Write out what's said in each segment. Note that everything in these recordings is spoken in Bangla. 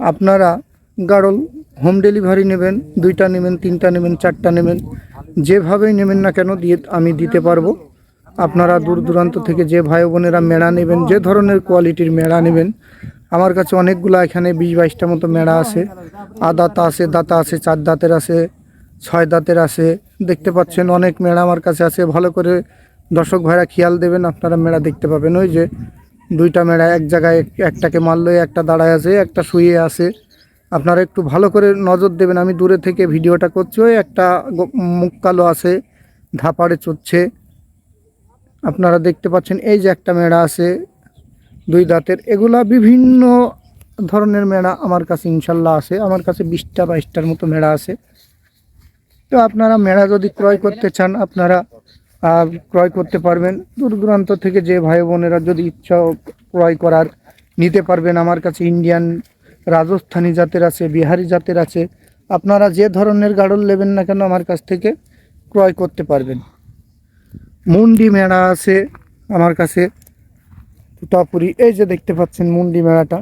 আপনারা গাড়ল হোম ডেলিভারি নেবেন, দুইটা নেবেন, তিনটা নেবেন, চারটা নেবেন, যেভাবেই নেবেন না কেন দিয়ে আমি দিতে পারব। আপনারা দূর দূরান্ত থেকে যে ভাই বোনেরা মেড়া নেবেন, যে ধরনের কোয়ালিটির মেড়া নেবেন, আমার কাছে অনেকগুলো এখানে বিশ বাইশটা মতো মেড়া আছে। আদাতা আছে দাতা আছে, চার দাঁতের আছে, ছয় দাঁতের আছে। দেখতে পাচ্ছেন অনেক মেড়া আমার কাছে আছে। ভালো করে দর্শক ভাইরা খেয়াল দেবেন, আপনারা মেড়া দেখতে পাবেন। ওই যে দুইটা মেড়া এক জায়গায় এক- একটাকে মারলে, একটা দাঁড়ায় আছে, একটা শুয়ে আছে। আপনারা একটু ভালো করে নজর দেবেন, আমি দূরে থেকে ভিডিওটা করছি, ওই একটা মুখ কালো আছে, ধাপাড়ে চড়ছে। আপনারা দেখতে পাচ্ছেন, এই যে একটা মেড়া আছে, দুই দাঁতের। এগুলা বিভিন্ন ধরনের মেড়া আমার কাছে ইনশাল্লাহ আছে। আমার কাছে বিশটা বাইশটার মতো মেড়া আছে। তো আপনারা মেড়া যদি ক্রয় করতে চান, আপনারা ক্রয় করতে পারবেন। দূর দূরান্ত থেকে যে ভাই বোনেরা যদি ইচ্ছা ক্রয় করার নিতে পারবেন, আমার কাছে ইন্ডিয়ান রাজস্থানী জাতের আছে, বিহারি জাতের আছে, আপনারা যে ধরনের গাড়ল নেবেন না কেন আমার কাছ থেকে ক্রয় করতে পারবেন। মুন্ডি মেড়া আছে আমার কাছে, তুতাপুরি, এই যে দেখতে পাচ্ছেন মুন্ডি মেড়াটা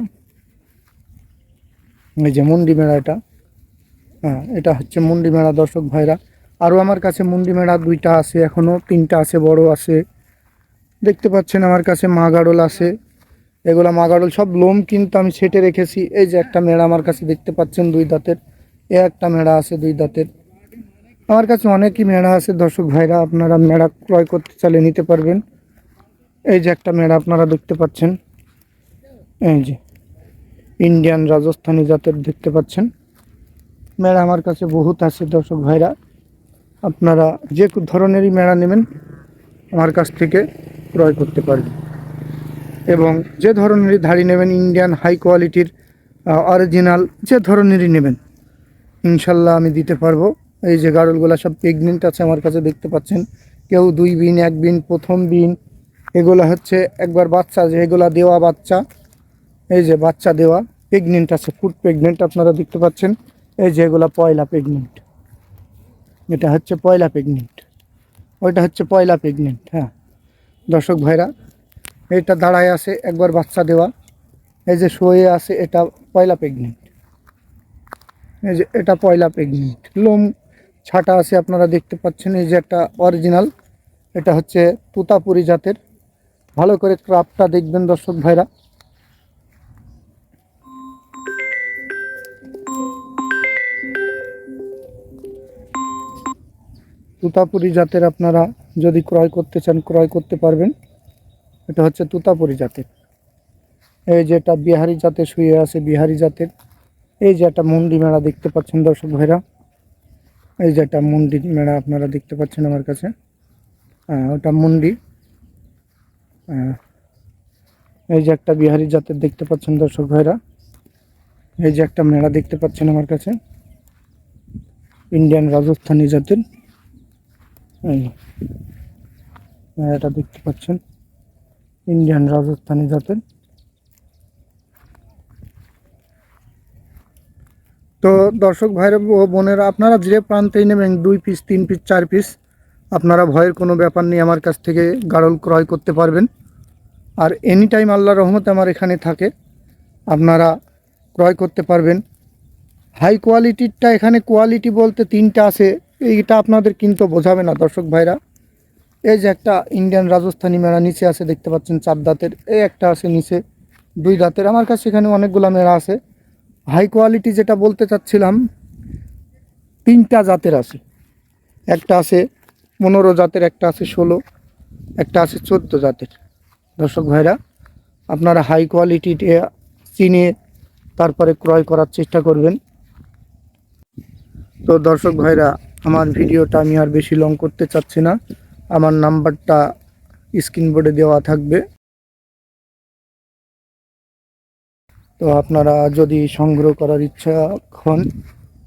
এই যে মুন্ডি মেড়াটা হ্যাঁ এটা হচ্ছে মুন্ডি মেড়া দর্শক ভাইরা। আরও আমার কাছে মুন্ডি মেড়া দুইটা আছে এখনও তিনটা আছে, বড় আছে। দেখতে পাচ্ছেন আমার কাছে মাগাড়ল আছে। এগুলা মাগাড়ল সব লোম কিন্তু আমি ছেটে রেখেছি। এই যে একটা মেড়া আমার কাছে দেখতে পাচ্ছেন দুই দাঁতের। এ একটা মেড়া আছে দুই দাঁতের। আমার কাছে অনেকই মেড়া আছে, দর্শক ভাইরা, আপনারা মেড়া ক্রয় করতে চাইলে নিতে পারবেন। এই যে একটা মেড়া আপনারা দেখতে পাচ্ছেন। এই যে ইন্ডিয়ান রাজস্থানী জাতের দেখতে পাচ্ছেন। মেড়া আমার কাছে বহুত আছে, দর্শক ভাইরা। আপনারা যে ধরনেরই মেড়া নেবেন, আমার কাছ থেকে ক্রয় করতে পারবেন। এবং যে ধরনেরই ধাড়ি নেবেন ইন্ডিয়ান হাই কোয়ালিটির অরিজিনাল যে ধরনেরই নেবেন, ইনশাল্লাহ আমি দিতে পারব। এই যে গাড়লগুলো সব প্রেগনেন্ট আছে আমার কাছে দেখতে পাচ্ছেন। কেউ দুই বিন, এক বিন, প্রথম বিন, এগুলো হচ্ছে একবার বাচ্চা, যে এগুলা দেওয়া বাচ্চা, এই যে বাচ্চা দেওয়া প্রেগনেন্ট আছে ফুড প্রেগনেন্ট আপনারা দেখতে পাচ্ছেন। এই যে এগুলা পয়লা প্রেগনেন্ট এটা হচ্ছে পয়লা প্রেগনেন্ট ওইটা হচ্ছে পয়লা প্রেগনেন্ট হ্যাঁ। দর্শক ভাইরা, এটা দাঁড়ায় আছে একবার বাচ্চা দেওয়া। এই যে শোয়ে আছে, এটা পয়লা প্রেগনেন্ট এই যে এটা পয়লা প্রেগনেন্ট লোম ছাটা আছে, আপনারা দেখতে পাচ্ছেন, এই যে একটা অরিজিনাল এটা হচ্ছে তুতাপুরি জাতের। ভালো করে ক্রাফটটা দেখবেন দর্শক ভাইরা। তুতাপুরি জাতের আপনারা যদি ক্রয় করতে চান, ক্রয় করতে পারবেন। এটা হচ্ছে তুতাপুরি জাতের। এই যে এটা বিহারি জাতের শুয়ে আছে, বিহারি জাতের। এই যে একটা মুন্ডি মেড়া দেখতে পাচ্ছেন দর্শক ভাইরা। এই যে একটা মুন্ডি মেড়া আপনারা দেখতে পাচ্ছেন আমার কাছে। ওটা মুন্ডি। এই যে একটা বিহারি জাতের দেখতে পাচ্ছেন দর্শক ভাইরা। এই যে একটা মেড়া দেখতে পাচ্ছেন আমার কাছে। ইন্ডিয়ান রাজস্থানী জাতের। মেড়াটা দেখতে পাচ্ছেন। ইন্ডিয়ান রাজস্থানী জাতের। তো দর্শক ভাইরা বোনেরা, আপনারা যে প্রান্তেই নেবেন দুই পিস তিন পিস চার পিস আপনারা ভয়ের কোনো ব্যাপার নেই, আমার কাছ থেকে গাড়ল ক্রয় করতে পারবেন। আর এনি টাইম আল্লাহ রহমতে আমার এখানে থাকে, আপনারা ক্রয় করতে পারবেন। হাই কোয়ালিটিরটা এখানে কোয়ালিটি বলতে তিনটা আছে। এইটা আপনাদের কিন্তু বোঝাবে না, দর্শক ভাইরা। এই যে একটা ইন্ডিয়ান রাজস্থানী মেড়া নিচে আছে, দেখতে পাচ্ছেন চার দাঁতের। এই একটা আছে নিচে, দুই দাঁতের। আমার কাছে এখানে অনেকগুলো মেড়া আছে। হাই কোয়ালিটি যেটা বলতে চাচ্ছিলাম, তিনটা জাতের আছে। একটা আছে পনেরো জাতের, একটা আছে ষোলো, একটা আছে চোদ্দ জাতের। দর্শক ভাইরা, আপনারা হাই কোয়ালিটি চিনে তারপরে ক্রয় করার চেষ্টা করবেন। তো দর্শক ভাইরা আমার ভিডিওটা আমি আর বেশি লং করতে চাচ্ছি না। আমার নাম্বারটা স্ক্রিনবোর্ডে দেওয়া থাকবে। তো আপনারা যদি সংগ্রহ করার ইচ্ছা হন,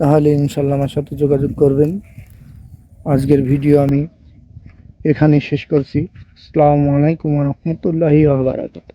তাহলে ইনশাল্লাহ আমার সাথে যোগাযোগ করবেন। আজকের ভিডিও আমি এখানে শেষ করছি। আসসালামু আলাইকুম রহমতুল্লাহি আবরাকাত